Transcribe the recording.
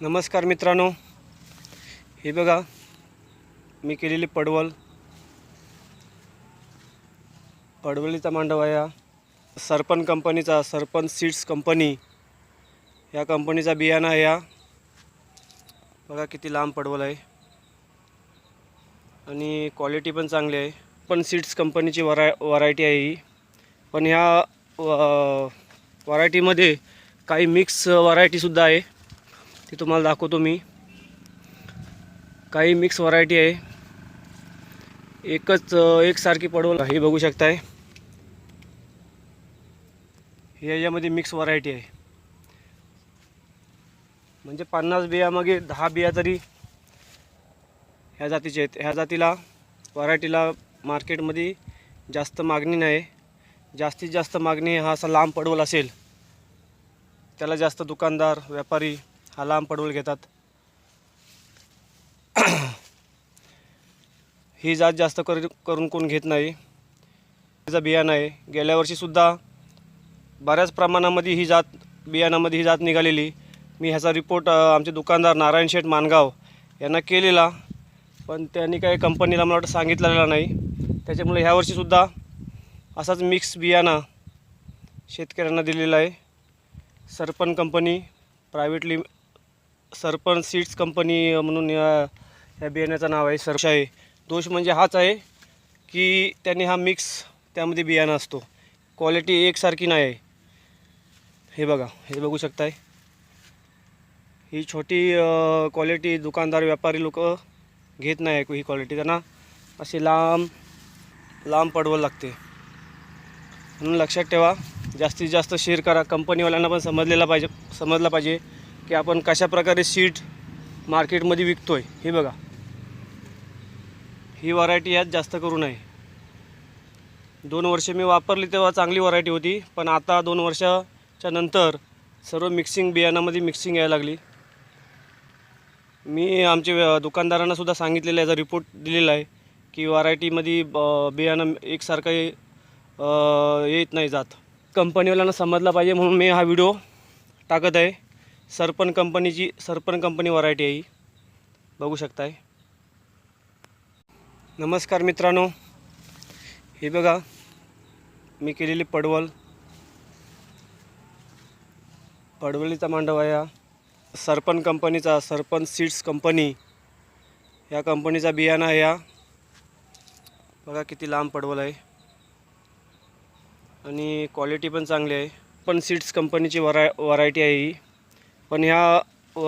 नमस्कार मित्रांनो. हे बघा मी केलेली पडवल. पडवलीचा मांडव आहे सरपण कंपनीचा सरपण सीड्स कंपनी. या कंपनीचा बियाणा आहे या. बघा किती लांब पडवल आहे. आणि क्वालिटी पण चांगली आहे. पण सीड्स कंपनीची वराय व्हरायटी आहे ही. पण ह्या व्हरायटीमध्ये काही मिक्स व्हरायटीसुद्धा आहे. ती तुम्हाला दाखवतो मी. काही मिक्स व्हरायटी आहे. एकच एकसारखी पडवल हे बघू शकताय. हे याच्यामध्ये मिक्स व्हरायटी आहे. म्हणजे पन्नास बियामागे दहा बिया तरी ह्या जातीचे आहेत. ह्या जातीला व्हरायटीला मार्केटमध्ये जास्त मागणी नाही. जास्तीत जास्त मागणी हा असा लांब पडवल असेल. त्याला जास्त दुकानदार व्यापारी हा लांब पडवल घेतात. ही जात जास्त कर करून कोण घेत नाही. तिचा बियाणं आहे गेल्या वर्षीसुद्धा बऱ्याच प्रमाणामध्ये ही जात बियाणामध्ये ही जात निघालेली. मी ह्याचा रिपोर्ट आमचे दुकानदार नारायण शेठ मानगाव यांना केलेला. पण त्यांनी काही कंपनीला मला वाटतं सांगितलेला नाही. त्याच्यामुळे ह्यावर्षीसुद्धा असाच मिक्स बियाणा शेतकऱ्यांना दिलेला आहे. सरपण company privately Sarpanch seeds company म्हणून या बियाण्याचं नाव आहे सरश आहे. दोष म्हणजे हाच आहे की त्यांनी हा मिक्स त्यामध्ये बियाणा असतो. क्वालिटी एकसारखी नाही आहे. हे बघा हे बघू शकताय. ही छोटी क्वालिटी दुकानदार व्यापारी लोक घेत नाही आहे ही क्वालिटी त्यांना अशी लांब लांब पडवं लागते. म्हणून लक्षात ठेवा जास्तीत जास्त शेअर करा. कंपनीवाल्यांना पण समजलेला पाहिजे समजलं पाहिजे. की आपण कशा प्रकारे मार्केटमध्ये मार्केटमध्ये आहे हे बघा. ही व्हरायटी यात जास्त करू नये. दोन वर्ष मी वापरली तेव्हा चांगली व्हरायटी होती पण आता दोन वर्षाच्या नंतर सर्व मिक्सिंग बियाणामध्ये मिक्सिंग यायला लागली. मी आमचे दुकानदारांनासुद्धा सांगितलेलं याचा रिपोर्ट दिलेला आहे की व्हरायटीमध्ये ब- बियाणं एकसारखं येत नाही जात. कंपनीवाल्यांना समजला पाहिजे म्हणून मी हा व्हिडिओ टाकत आहे. सरपण कंपनीची सरपण कंपनी व्हरायटी आहे ही. बघू शकताय. नमस्कार मित्रांनो. हे बघा मी केलेली पडवल. पडवलीचा मांडव आहे हा. सरपन कंपनीचा सरपण सीड्स कंपनी या कंपनीचा बियाणा आहे हा. बघा किती लांब पडवल आहे. आणि क्वालिटी पण चांगली आहे. पण सीड्स कंपनीची वराय व्हरायटी आहे ही. पण ह्या